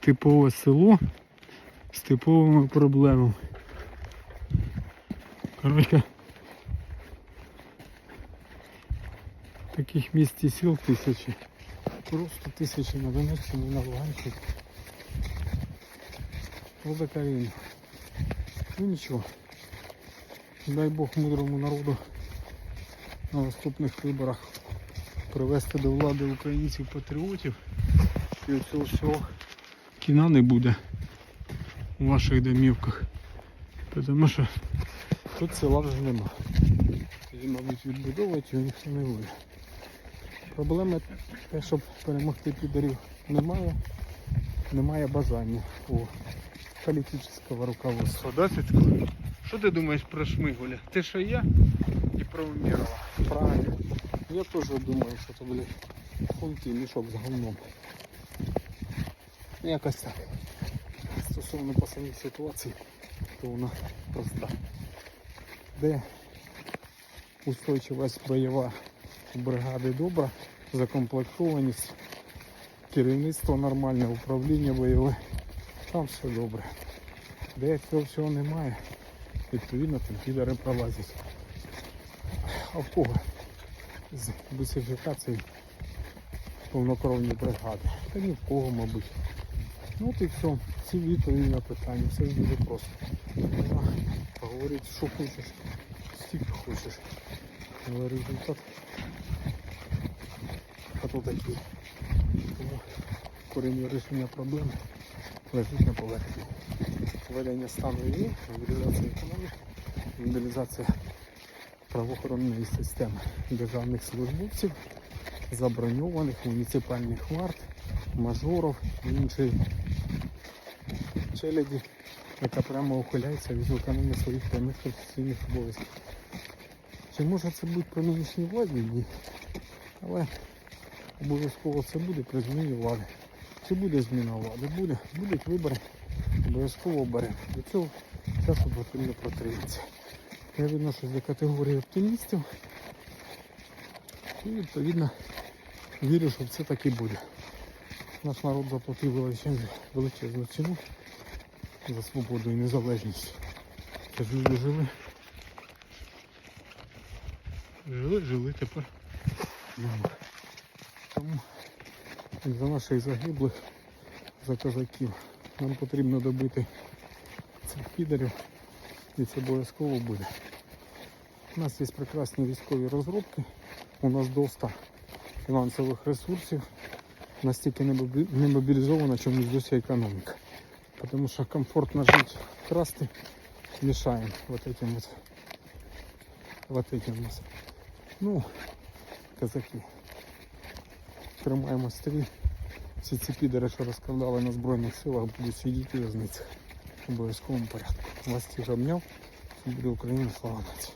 типове село з типовими проблемами. Коротше, таких місць і сіл тисячі. Просто тисячі на Донеччині, на Луганщині. Велика війна. Ну нічого. Дай Бог мудрому народу на наступних виборах привести до влади українців-патріотів. І оцього всього кіна не буде у ваших домівках. Тому що тут села вже нема. І, мабуть, відбудовувати його ніхто не буде. Проблема те, щоб перемогти підарів немає, немає бажання у політичного руководства. Да, Цицько? Що ти думаєш про Шмигуля? Ти що я і про Умірова? Правильно. Я теж думаю, що це буде хункий мішок з говном. Ну, Якось так. Стосовно по самій ситуації, то вона проста. Де устойчивість бойова бригади добра, закомплектованість, керівництво нормальне, управління бойове, там все добре. Де цього всього немає, відповідно там підари пролазять. А в кого з бусифікації повнокровні бригади? Та ні в кого, мабуть. Ну от і все. Ці відповіді на питання. Все ж дуже просто. А, Поговорити, що хочеш, стільки хочеш. Але результат а то такий. Тому коріння рішення проблеми лежить на поверхні. Введення стану війни, мобілізація економіки, мобілізація правоохоронної системи державних службовців, заброньованих муніципальних варт, мажорів і іншої челяді, яка прямо ухиляється від виконання своїх прямих професійних обов'язків. Чи може це бути при нинішній владі? Ні. Але обов'язково це буде при зміні влади. Чи буде зміна влади? Буде. Будуть вибори, обов'язково беремо. До цього часу потрібно протриматися. Я відношусь до категорії оптимістів і відповідно вірю, що це так і буде. Наш народ заплатив величезну, ціну за свободу і незалежність. Це люди жили. Жили, жили тепер. Тому за наших загиблих, за козаків, нам потрібно добити цих підарів і це обов'язково буде. У нас є прекрасні військові розробки, у нас доста фінансових ресурсів, настільки не мобі- не мобілізована чомусь досі економіка. Тому що комфортно жити, красти мешаем вот этим вот, вот этим вот. Ну, казаки. Тримаємо стрій. Всі ці підери, що розкрадали на Збройних силах, будуть сидіти в в'язницях в обов'язковому порядку. Вас всіх обняв. Це буде Україна, слава нації.